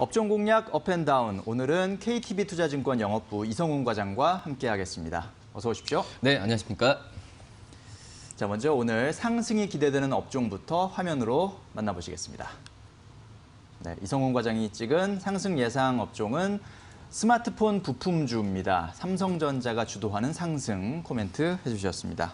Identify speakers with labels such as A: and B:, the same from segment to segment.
A: 업종 공략 업앤다운 오늘은 KTB 투자증권 영업부 이성훈 과장과 함께하겠습니다. 어서 오십시오.
B: 네, 안녕하십니까.
A: 자, 먼저 오늘 상승이 기대되는 업종부터 화면으로 만나보시겠습니다. 네, 이성훈 과장이 찍은 상승 예상 업종은 스마트폰 부품주입니다. 삼성전자가 주도하는 상승 코멘트 해주셨습니다.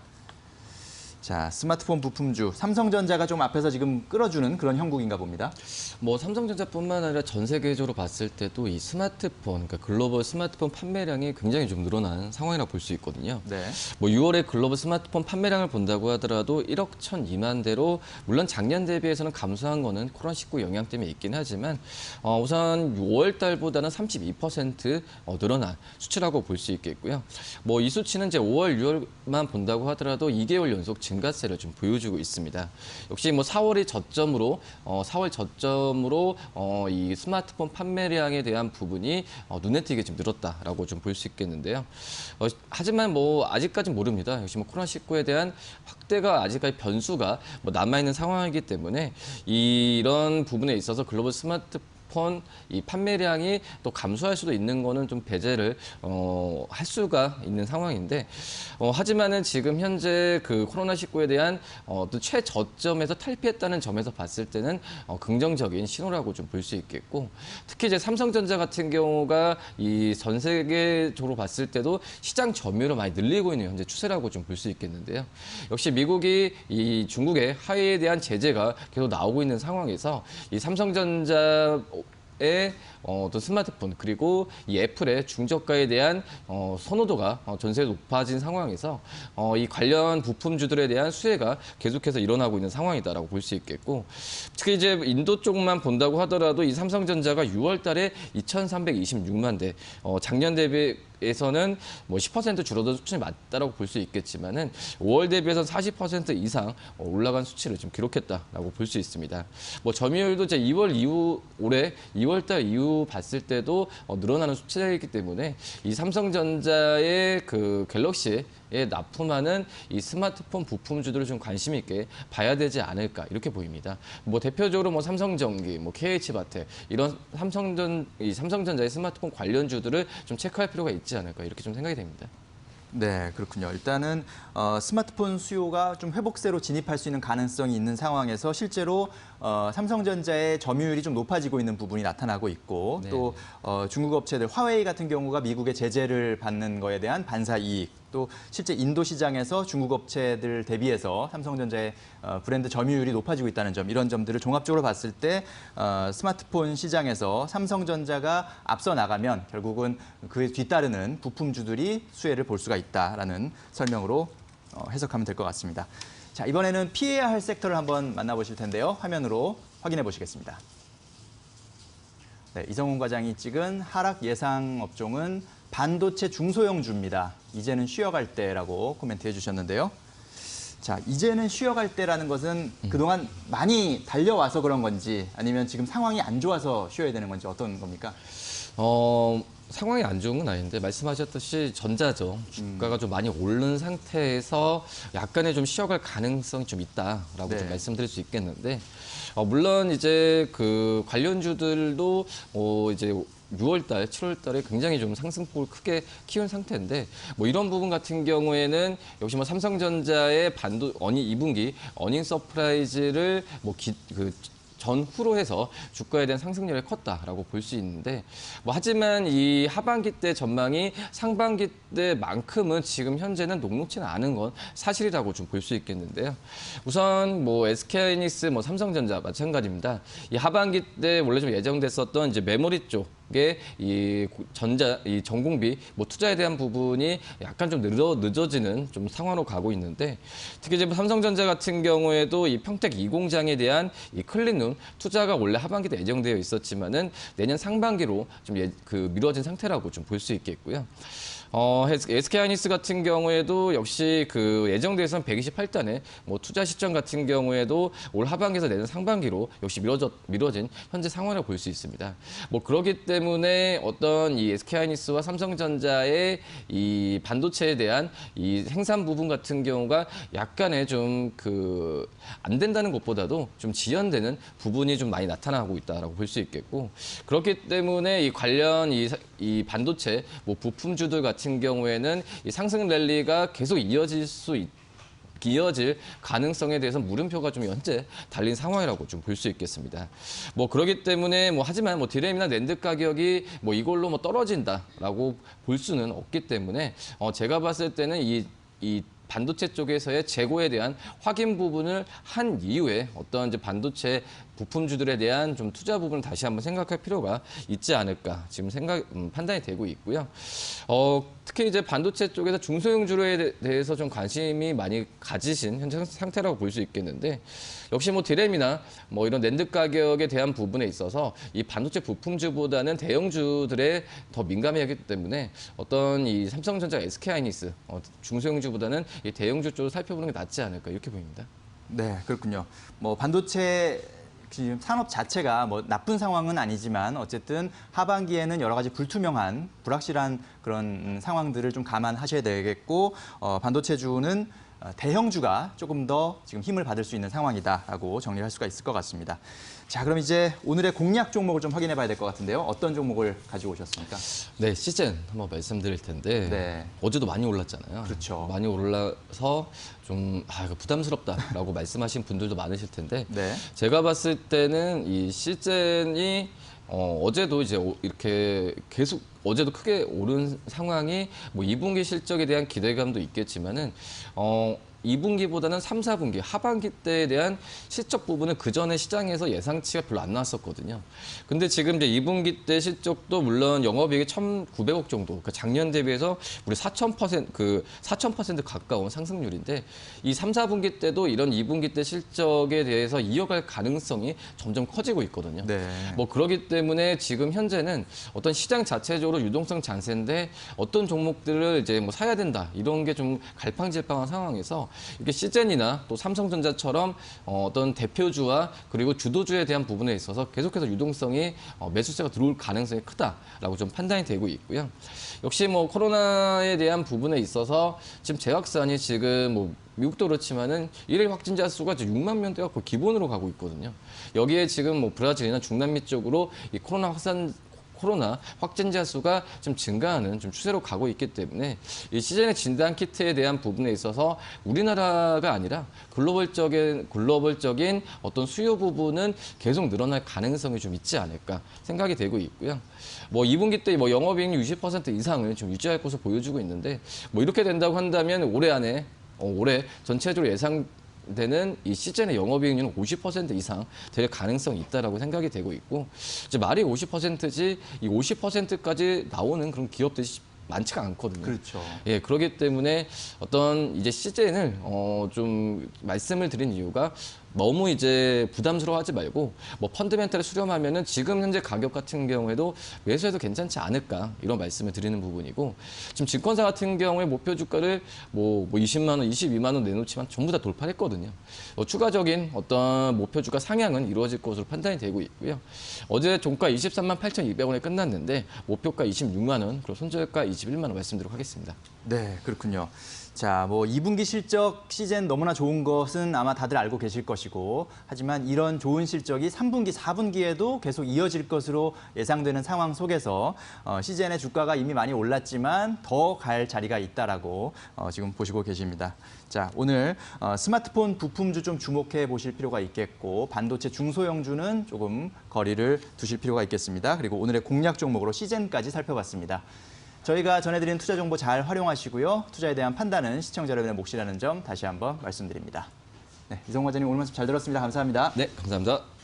A: 자, 스마트폰 부품주 삼성전자가 좀 앞에서 지금 끌어주는 그런 형국인가 봅니다.
B: 뭐 삼성전자뿐만 아니라 전 세계적으로 봤을 때도 이 스마트폰, 그러니까 글로벌 스마트폰 판매량이 굉장히 좀 늘어난 상황이라 볼수 있거든요.
A: 네.
B: 뭐 6월에 글로벌 스마트폰 판매량을 본다고 하더라도 1억 1,002만 대로 물론 작년 대비해서는 감소한 거는 코로나19 영향 때문에 있긴 하지만 어, 우선 6월 달보다는 32% 어, 늘어난 수치라고 볼 수 있겠고요. 뭐 이 수치는 이제 5월, 6월만 본다고 하더라도 2개월 연속 증 가세를 좀 보여주고 있습니다. 역시 뭐 4월이 저점으로 어, 4월 저점으로 어, 이 스마트폰 판매량에 대한 부분이 어, 눈에 띄게 좀 늘었다라고 좀 볼 수 있겠는데요. 어, 하지만 뭐 아직까지 모릅니다. 역시 뭐 코로나 19에 대한 확대가 아직까지 변수가 뭐 남아 있는 상황이기 때문에 이런 부분에 있어서 글로벌 스마트 폰 이 판매량이 또 감소할 수도 있는 거는 좀 배제를 어, 할 수가 있는 상황인데 어, 하지만은 지금 현재 그 코로나 19에 대한 어, 또 최저점에서 탈피했다는 점에서 봤을 때는 어, 긍정적인 신호라고 좀 볼 수 있겠고 특히 이제 삼성전자 같은 경우가 이 전 세계적으로 봤을 때도 시장 점유율을 많이 늘리고 있는 현재 추세라고 좀 볼 수 있겠는데요. 역시 미국이 이 중국의 하이에 대한 제재가 계속 나오고 있는 상황에서 이 삼성전자 의 어, 또 스마트폰 그리고 이 애플의 중저가에 대한 어, 선호도가 어, 전세에 높아진 상황에서 어, 이 관련 부품주들에 대한 수혜가 계속해서 일어나고 있는 상황이다라고 볼 수 있겠고 특히 이제 인도 쪽만 본다고 하더라도 이 삼성전자가 6월달에 2,326만 대 어, 작년 대비 에서는 뭐 10% 줄어든 수준이 맞다라고 볼 수 있겠지만은 5월 대비해서 40% 이상 어, 올라간 수치를 좀 기록했다라고 볼 수 있습니다. 뭐 점유율도 이제 2월 이후 올해 2월달 이후 봤을 때도 어, 늘어나는 수치이기 때문에 이 삼성전자의 그 갤럭시에 납품하는 이 스마트폰 부품주들을 좀 관심 있게 봐야 되지 않을까 이렇게 보입니다. 뭐 대표적으로 뭐 삼성전기, 뭐 KH바텍 이런 삼성전 이 삼성전자의 스마트폰 관련주들을 좀 체크할 필요가 있지 않을까 이렇게 좀 생각이 됩니다.
A: 네, 그렇군요. 일단은 어, 스마트폰 수요가 좀 회복세로 진입할 수 있는 가능성이 있는 상황에서 실제로 어, 삼성전자의 점유율이 좀 높아지고 있는 부분이 나타나고 있고
B: 네.
A: 또 어, 중국 업체들 화웨이 같은 경우가 미국의 제재를 받는 거에 대한 반사 이익 또 실제 인도 시장에서 중국 업체들 대비해서 삼성전자의 어, 브랜드 점유율이 높아지고 있다는 점 이런 점들을 종합적으로 봤을 때 어, 스마트폰 시장에서 삼성전자가 앞서 나가면 결국은 그에 뒤따르는 부품주들이 수혜를 볼 수가 있다라는 설명으로 어, 해석하면 될 것 같습니다. 자 이번에는 피해야 할 섹터를 한번 만나보실 텐데요. 화면으로 확인해 보시겠습니다. 네, 이성훈 과장이 찍은 하락 예상 업종은 반도체 중소형주입니다. 이제는 쉬어갈 때라고 코멘트 해 주셨는데요. 자, 이제는 쉬어갈 때라는 것은 그동안 많이 달려와서 그런 건지 아니면 지금 상황이 안 좋아서 쉬어야 되는 건지 어떤 겁니까?
B: 어, 상황이 안 좋은 건 아닌데 말씀하셨듯이 전자죠. 주가가 좀 많이 오른 상태에서 약간의 좀 쉬어갈 가능성이 좀 있다라고
A: 네.
B: 좀 말씀드릴 수 있겠는데 어, 물론 이제 그 관련주들도 어, 이제 6월달, 7월달에 굉장히 좀 상승폭을 크게 키운 상태인데 뭐 이런 부분 같은 경우에는 역시 뭐 삼성전자의 반도 어니 2분기 어닝 서프라이즈를 뭐그 전후로 해서 주가에 대한 상승률이 컸다라고 볼 수 있는데 뭐 하지만 이 하반기 때 전망이 상반기 때만큼은 지금 현재는 녹록지는 않은 건 사실이라고 좀 볼 수 있겠는데요. 우선 뭐 SK하이닉스, 뭐 삼성전자 마찬가지입니다. 이 하반기 때 원래 좀 예정됐었던 이제 메모리 쪽게 이 전자 이 전공비 뭐 투자에 대한 부분이 약간 좀 늦어 늦어지는 좀 상황으로 가고 있는데 특히 이제 삼성전자 같은 경우에도 이 평택 2공장에 대한 이 클린룸 투자가 원래 하반기 때 예정되어 있었지만은 내년 상반기로 좀 그 미뤄진 상태라고 좀 볼 수 있겠고요. 어, SK 하이닉스 같은 경우에도 역시 그 예정돼선 128단에 뭐 투자 시점 같은 경우에도 올 하반기에서 내년 상반기로 역시 미뤄져, 미뤄진 현재 상황이라고 볼수 있습니다. 뭐 그렇기 때문에 어떤 이 SK 하이닉스와 삼성전자의 이 반도체에 대한 이 생산 부분 같은 경우가 약간의 좀 그 안 된다는 것보다도 좀 지연되는 부분이 좀 많이 나타나고 있다라고 볼 수 있겠고 그렇기 때문에 이 관련 이, 사- 이 반도체 뭐 부품주들 같은 경우에는 이 상승 랠리가 계속 이어질 수 있. 이어질 가능성에 대해서 물음표가 좀 현재 달린 상황이라고 좀 볼 수 있겠습니다. 뭐 그러기 때문에 뭐 하지만 뭐 디램이나 랜드 가격이 뭐 이걸로 뭐 떨어진다라고 볼 수는 없기 때문에 어 제가 봤을 때는 이 이 반도체 쪽에서의 재고에 대한 확인 부분을 한 이후에 어떤 이제 반도체 부품주들에 대한 좀 투자 부분을 다시 한번 생각할 필요가 있지 않을까 지금 생각 음, 판단이 되고 있고요. 어, 특히 이제 반도체 쪽에서 중소형주로에 대- 대해서 좀 관심이 많이 가지신 현재 상태라고 볼 수 있겠는데 역시 뭐 디램이나 뭐 이런 랜드 가격에 대한 부분에 있어서 이 반도체 부품주보다는 대형주들에 더 민감하기 때문에 어떤 이 삼성전자, SK하이닉스 어, 중소형주보다는 이 대형주 쪽을 살펴보는 게 낫지 않을까 이렇게 보입니다.
A: 네, 그렇군요. 뭐 반도체 지금 산업 자체가 뭐 나쁜 상황은 아니지만 어쨌든 하반기에는 여러 가지 불투명한 불확실한 그런 음, 상황들을 좀 감안하셔야 되겠고 어, 반도체주는 어, 대형주가 조금 더 지금 힘을 받을 수 있는 상황이다라고 정리할 수가 있을 것 같습니다. 자, 그럼 이제 오늘의 공략 종목을 좀 확인해 봐야 될 것 같은데요. 어떤 종목을 가지고 오셨습니까?
B: 네, 시즌 한번 말씀드릴 텐데
A: 네.
B: 어제도 많이 올랐잖아요.
A: 그렇죠.
B: 많이 올라서 좀 아, 부담스럽다라고 말씀하신 분들도 많으실 텐데
A: 네.
B: 제가 봤을 때는 이 시즌이 어, 어제도 이제 오- 이렇게 계속 어제도 크게 오른 상황이 뭐 2분기 실적에 대한 기대감도 있겠지만은 어 2분기보다는 3, 4분기 하반기 때에 대한 실적 부분은 그 전에 시장에서 예상치가 별로 안 나왔었거든요. 근데 지금 이제 2분기 때 실적도 물론 영업이익이 1,900억 정도, 그 작년 대비해서 우리 4,000%그 4,000% 가까운 상승률인데 이 3, 4분기 때도 이런 2분기 때 실적에 대해서 이어갈 가능성이 점점 커지고 있거든요.
A: 네.
B: 뭐 그러기 때문에 지금 현재는 어떤 시장 자체적으로 유동성 잔세인데 어떤 종목들을 이제 뭐 사야 된다 이런 게 좀 갈팡질팡한 상황에서 이게 시젠이나 또 삼성전자처럼 어, 어떤 대표주와 그리고 주도주에 대한 부분에 있어서 계속해서 유동성이 어, 매수세가 들어올 가능성이 크다라고 좀 판단이 되고 있고요. 역시 뭐 코로나에 대한 부분에 있어서 지금 재확산이 지금 뭐 미국도 그렇지만은 일일 확진자 수가 이제 6만 명대가 기본으로 가고 있거든요. 여기에 지금 뭐 브라질이나 중남미 쪽으로 이 코로나 확산 코로나 확진자 수가 좀 증가하는 좀 추세로 가고 있기 때문에 이 시즌의 진단 키트에 대한 부분에 있어서 우리나라가 아니라 글로벌적인 글로벌적인 어떤 수요 부분은 계속 늘어날 가능성이 좀 있지 않을까 생각이 되고 있고요. 뭐 2분기 때 뭐 영업이익 60% 이상을 좀 유지할 것으로 보여주고 있는데 뭐 이렇게 된다고 한다면 올해 안에 어, 올해 전체적으로 예상 되는 이 시즌의 영업이익률은 50% 이상 될 가능성이 있다라고 생각이 되고 있고 이제 말이 50%지 이 50%까지 나오는 그런 기업들이 많지가 않거든요.
A: 그렇죠.
B: 예, 그렇기 때문에 어떤 이제 시즌을 어, 좀 말씀을 드린 이유가 너무 이제 부담스러워하지 말고 뭐 펀드멘탈을 수렴하면은 지금 현재 가격 같은 경우에도 매수해도 괜찮지 않을까 이런 말씀을 드리는 부분이고 지금 증권사 같은 경우에 목표 주가를 뭐, 뭐 20만 원, 22만 원 내놓지만 전부 다 돌파했거든요. 어, 추가적인 어떤 목표 주가 상향은 이루어질 것으로 판단이 되고 있고요. 어제 종가 23만 8,200원에 끝났는데 목표가 26만 원, 그리고 손절가 21만 원 말씀드리도록 하겠습니다.
A: 네, 그렇군요. 자, 뭐 2분기 실적 시즌 너무나 좋은 것은 아마 다들 알고 계실 것이고 하지만 이런 좋은 실적이 3분기, 4분기에도 계속 이어질 것으로 예상되는 상황 속에서 어, 시즌의 주가가 이미 많이 올랐지만 더 갈 자리가 있다라고 어, 지금 보시고 계십니다. 자, 오늘 어, 스마트폰 부품주 좀 주목해 보실 필요가 있겠고 반도체 중소형주는 조금 거리를 두실 필요가 있겠습니다. 그리고 오늘의 공략 종목으로 시즌까지 살펴봤습니다. 저희가 전해드린 투자 정보 잘 활용하시고요. 투자에 대한 판단은 시청자 여러분의 몫이라는 점 다시 한번 말씀드립니다. 네, 이성华과장님 오늘 말씀 잘 들었습니다. 감사합니다.
B: 네, 감사합니다.